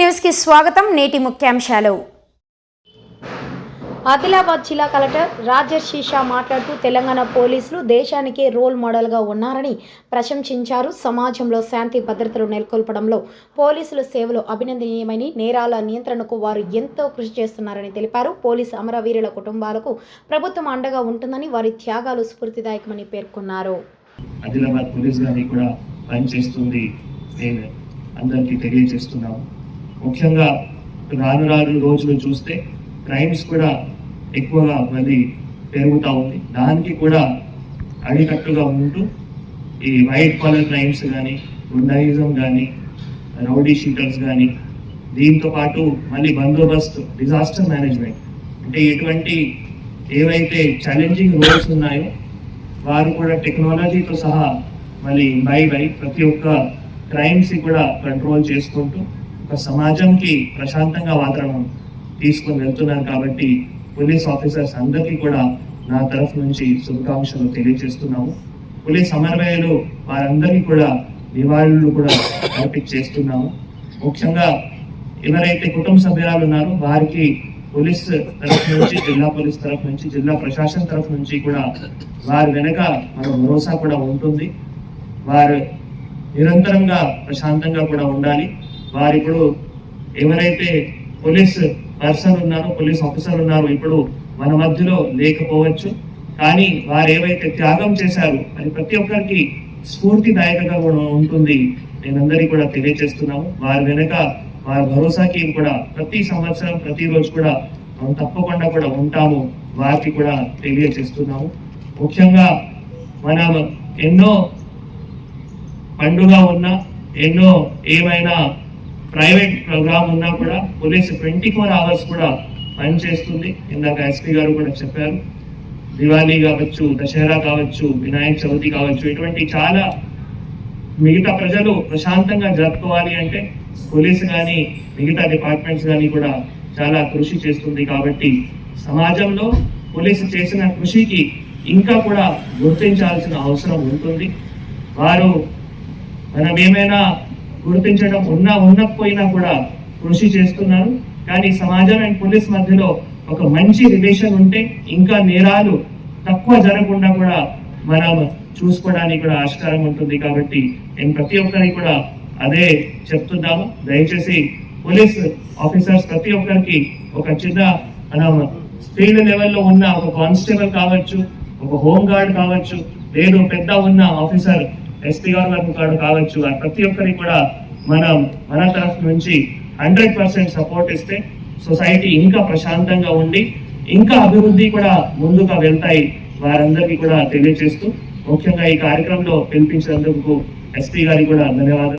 న్యూస్కి స్వాగతం నేటి ముఖ్యాంశాలు. ఆదిలాబాద్ జిల్లా కలెక్టర్ రాజర్షి షా మాట్లాడుతూ తెలంగాణ పోలీసులు దేశానికే రోల్ మోడల్గా ఉన్నారని ప్రశంసించారు. సమాజంలో శాంతి భద్రతలు నెలకొల్పడంలో పోలీసుల సేవలు అభినందనీయమని నేరాల నియంత్రణకు వారు ఎంతో కృషి చేస్తున్నారని తెలిపారు. పోలీసు అమరవీరుల కుటుంబాలకు ప్రభుత్వం అండగా ఉంటుందని వారి త్యాగాలు స్ఫూర్తిదాయకమని పేర్కొన్నారు. ఆదిలాబాద్ పోలీస్ కూడా పనిచేస్తుంది నేను అందరికీ తెలియజేస్తున్నాము ముఖ్యంగా రాను రాను రోజులు చూస్తే క్రైమ్స్ కూడా ఎక్కువగా మళ్ళీ పెరుగుతూ ఉంది. దానికి కూడా అడికట్టుగా ఉంటూ ఈ వైట్ కాలర్ క్రైమ్స్ కానీ గుండాయిజం కానీ రౌడీ షీటర్స్ కానీ దీంతో పాటు మళ్ళీ బందోబస్తు డిజాస్టర్ మేనేజ్మెంట్ అంటే ఎటువంటి ఏవైతే ఛాలెంజింగ్ రోల్స్ ఉన్నాయో వారు కూడా టెక్నాలజీతో సహా మళ్ళీ బై బై ప్రతి ఒక్క క్రైమ్స్ కూడా కంట్రోల్ చేసుకుంటూ ఒక సమాజంకి ప్రశాంతంగా వాతావరణం తీసుకుని వెళ్తున్నాను కాబట్టి పోలీస్ ఆఫీసర్స్ అందరికీ కూడా నా తరఫు నుంచి శుభాకాంక్షలు తెలియజేస్తున్నాము. పోలీస్ సమన్వయాలు వారందరికీ కూడా నివాళులు కూడా అర్పించేస్తున్నాము ముఖ్యంగా ఎవరైతే కుటుంబ సభ్యురాలు ఉన్నారో వారికి పోలీస్ తరఫు నుంచి జిల్లా పోలీస్ తరఫు నుంచి జిల్లా ప్రశాసన తరఫు నుంచి కూడా వారి వెనక మన భరోసా కూడా ఉంటుంది. వారు నిరంతరంగా ప్రశాంతంగా కూడా ఉండాలి. వారు ఇప్పుడు ఎవరైతే పోలీస్ పర్సన్ ఉన్నారో పోలీస్ ఆఫీసర్ ఉన్నారో ఇప్పుడు మన మధ్యలో లేకపోవచ్చు. కానీ వారు ఏవైతే త్యాగం చేశారు అది ప్రతి ఒక్కరికి స్ఫూర్తిదాయకంగా కూడా ఉంటుంది. నేనందరికీ కూడా తెలియజేస్తున్నాము. వారి వెనక వారి భరోసాకి కూడా ప్రతి సంవత్సరం ప్రతిరోజు కూడా మనం తప్పకుండా కూడా ఉంటాము. వారికి కూడా తెలియజేస్తున్నాము. ముఖ్యంగా మనం ఎన్నో పండుగ ఉన్నా ఎన్నో ఏమైనా ప్రైవేట్ ప్రోగ్రామ్ ఉన్నా కూడా పోలీస్ ట్వంటీ ఫోర్ అవర్స్ కూడా పనిచేస్తుంది ఇందాక ఎస్పీ గారు కూడా చెప్పారు. దివాళీ కావచ్చు దసరా కావచ్చు వినాయక చవితి కావచ్చు ఇటువంటి చాలా మిగతా ప్రజలు ప్రశాంతంగా జరుపుకోవాలి అంటే పోలీసు కానీ మిగతా డిపార్ట్మెంట్స్ కానీ కూడా చాలా కృషి చేస్తుంది. కాబట్టి సమాజంలో పోలీసు చేసిన కృషికి ఇంకా కూడా గుర్తించాల్సిన అవసరం ఉంటుంది. వారు మనం ఏమైనా గుర్తించడం ఉన్నా ఉండకపోయినా కూడా కృషి చేస్తున్నారు. కానీ సమాజం అండ్ పోలీస్ మధ్యలో ఒక మంచి రిలేషన్ ఉంటే ఇంకా నేరాలు తక్కువ జరగకుండా కూడా మనం చూసుకోవడానికి కూడా ఆస్కారం ఉంటుంది. కాబట్టి నేను ప్రతి ఒక్కరికి కూడా అదే చెప్తున్నాము దయచేసి పోలీస్ ఆఫీసర్స్ ప్రతి ఒక్కరికి ఒక చిన్న మనం స్పీడ్ లెవెల్లో ఉన్న ఒక కానిస్టేబుల్ కావచ్చు ఒక హోంగార్డ్ కావచ్చు లేదు పెద్ద ఉన్న ఆఫీసర్ ఎస్పీ గారు వరకు కాదు కావచ్చు ప్రతి ఒక్కరికి కూడా మనం మన తరఫు నుంచి హండ్రెడ్ పర్సెంట్ సపోర్ట్ ఇస్తే సొసైటీ ఇంకా ప్రశాంతంగా ఉండి ఇంకా అభివృద్ధి కూడా ముందుగా వెళ్తాయి వారందరికీ కూడా తెలియజేస్తూ ముఖ్యంగా ఈ కార్యక్రమంలో పిలిపించినందుకు ఎస్పీ గారికి కూడా ధన్యవాదాలు.